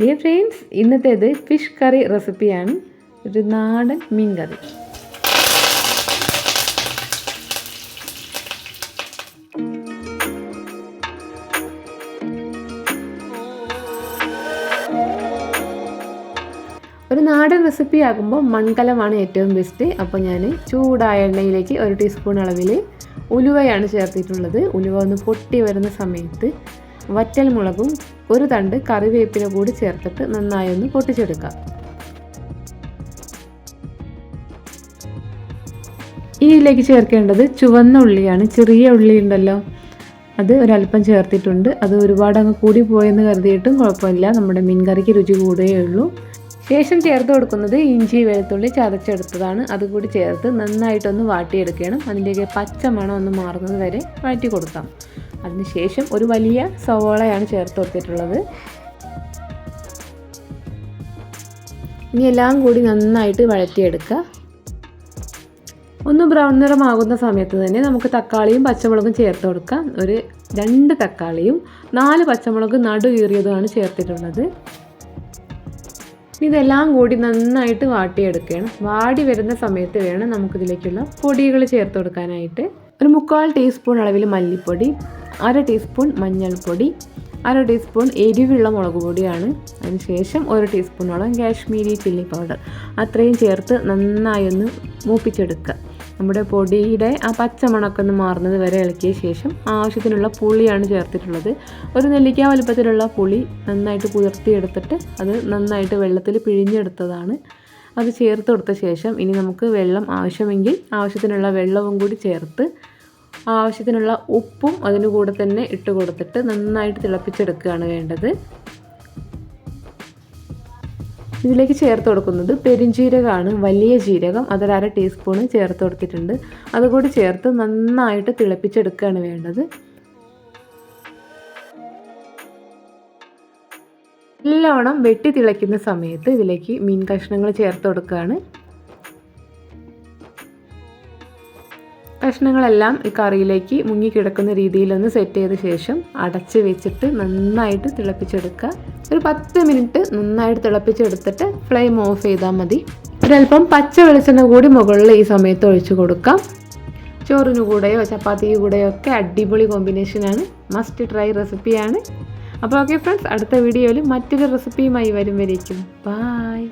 Dear friends ഇന്നത്തേത് fish curry റെസിപ്പിയാണ് ഒരു നാടൻ മീൻ കറി. ഒരു നാടൻ റെസിപ്പി ആകുമ്പോൾ മൺകലമാണ് ഏറ്റവും ബെസ്റ്റ് അപ്പോൾ ഞാൻ ചൂടായ എണ്ണയിലേക്ക് ഒരു ടീസ്പൂൺ അളവിൽ ഉലുവയാണ് ചേർത്തിട്ടുള്ളത്. ഉലുവ ഒന്ന് പൊട്ടി വരുന്ന സമയത്ത് വറ്റൽ മുളകും ഒരു തണ്ട് കറിവേപ്പില കൂടി ചേർത്തിട്ട് നന്നായി ഒന്ന് പൊട്ടിച്ചെടുക്കാം ഇതിലേക്ക് ചേർക്കേണ്ടത് ചുവന്ന ഉള്ളിയാണ്. ചെറിയ ഉള്ളി ഉണ്ടല്ലോ. അത് ഒരല്പം ചേർത്തിട്ടുണ്ട്. അത് ഒരുപാട് അങ്ങ് കൂടി പോയെന്ന് കരുതിയിട്ടും കുഴപ്പമില്ല. നമ്മുടെ മീൻകറിക്ക് രുചി രുചി കൂടുകയുള്ളൂ ശേഷം ചേർത്ത് കൊടുക്കുന്നത് ഇഞ്ചി വെളുത്തുള്ളി ചതച്ചെടുത്തതാണ്. അതുകൂടി ചേർത്ത് നന്നായിട്ടൊന്ന് വാട്ടിയെടുക്കണം. അതിന്റെയൊക്കെ പച്ച മണം ഒന്ന് മാറുന്നത് വരെ വഴറ്റി കൊടുക്കാം. അതിനുശേഷം ഒരു വലിയ സവോളയാണ് ചേർത്ത് കൊടുത്തിട്ടുള്ളത്. ഇനി എല്ലാം കൂടി നന്നായിട്ട് വഴറ്റിയെടുക്കുക. ഒന്ന് ബ്രൗൺ നിറമാകുന്ന സമയത്ത് തന്നെ നമുക്ക് തക്കാളിയും പച്ചമുളകും ചേർത്ത് കൊടുക്കാം. ഒരു രണ്ട് തക്കാളിയും നാല് പച്ചമുളക് നടു കീറിയതുമാണ് ചേർത്തിട്ടുള്ളത്. ഇതെല്ലാം കൂടി നന്നായിട്ട് വാട്ടിയെടുക്കണം. വാടി വരുന്ന സമയത്ത് വേണം നമുക്കിതിലേക്കുള്ള പൊടികൾ ചേർത്ത് കൊടുക്കാനായിട്ട്. ഒരു മുക്കാൽ ടീസ്പൂൺ അളവിൽ മല്ലിപ്പൊടി അര ടീസ്പൂൺ മഞ്ഞൾപ്പൊടി അര ടീസ്പൂൺ എരിവുള്ള മുളക് പൊടിയാണ്. അതിനുശേഷം ഒരു ടീസ്പൂണോളം കാശ്മീരി ചില്ലി പൗഡർ. അത്രയും ചേർത്ത് നന്നായി ഒന്ന് മൂപ്പിച്ചെടുക്കുക. നമ്മുടെ പൊടിയുടെ ആ പച്ചമണക്കൊന്ന് മാറുന്നത് വരെ ഇളക്കിയ ശേഷം ആവശ്യത്തിനുള്ള പുളിയാണ് ചേർത്തിട്ടുള്ളത്. ഒരു നെല്ലിക്ക വലുപ്പത്തിലുള്ള പുളി നന്നായിട്ട് കുതിർത്തിയെടുത്തിട്ട് അത് നന്നായിട്ട് വെള്ളത്തിൽ പിഴിഞ്ഞെടുത്തതാണ്. അത് ചേർത്ത് കൊടുത്ത ശേഷം ഇനി നമുക്ക് വെള്ളം ആവശ്യമെങ്കിൽ ആവശ്യത്തിനുള്ള വെള്ളവും കൂടി ചേർത്ത് ആവശ്യത്തിനുള്ള ഉപ്പും അതിന് കൂടെ തന്നെ ഇട്ട് കൊടുത്തിട്ട് നന്നായിട്ട് തിളപ്പിച്ചെടുക്കുകയാണ് വേണ്ടത്. ഇതിലേക്ക് ചേർത്ത് കൊടുക്കുന്നത് പെരിഞ്ജീരകമാണ് വലിയ ജീരകം അതൊരു അര ടീസ്പൂണ് ചേർത്ത് കൊടുത്തിട്ടുണ്ട്. അതുകൂടി ചേർത്ത് നന്നായിട്ട് തിളപ്പിച്ചെടുക്കുകയാണ് വേണ്ടത്. നല്ലവണ്ണം വെട്ടി തിളയ്ക്കുന്ന സമയത്ത് ഇതിലേക്ക് മീൻ കഷ്ണങ്ങൾ ചേർത്ത് കൊടുക്കുകയാണ്. കഷ്ണങ്ങളെല്ലാം ഈ കറിയിലേക്ക് മുങ്ങിക്കിടക്കുന്ന രീതിയിലൊന്ന് സെറ്റ് ചെയ്ത ശേഷം അടച്ച് വെച്ചിട്ട് നന്നായിട്ട് തിളപ്പിച്ചെടുക്കുക. ഒരു പത്ത് മിനിറ്റ് നന്നായിട്ട് തിളപ്പിച്ചെടുത്തിട്ട് ഫ്ലെയിം ഓഫ് ചെയ്താൽ മതി. ഒരല്പം പച്ച വെളിച്ചെണ്ണ കൂടി മുകളിൽ ഈ സമയത്ത് ഒഴിച്ചു കൊടുക്കാം. ചോറിന് കൂടെയോ ചപ്പാത്തി കൂടെയോ ഒക്കെ അടിപൊളി കോമ്പിനേഷനാണ് മസ്റ്റ് ട്രൈ റെസിപ്പിയാണ് അപ്പോൾ ഓക്കെ ഫ്രണ്ട്സ് അടുത്ത വീഡിയോയിൽ മറ്റൊരു റെസിപ്പിയുമായി വരും വരേക്കും ബായ്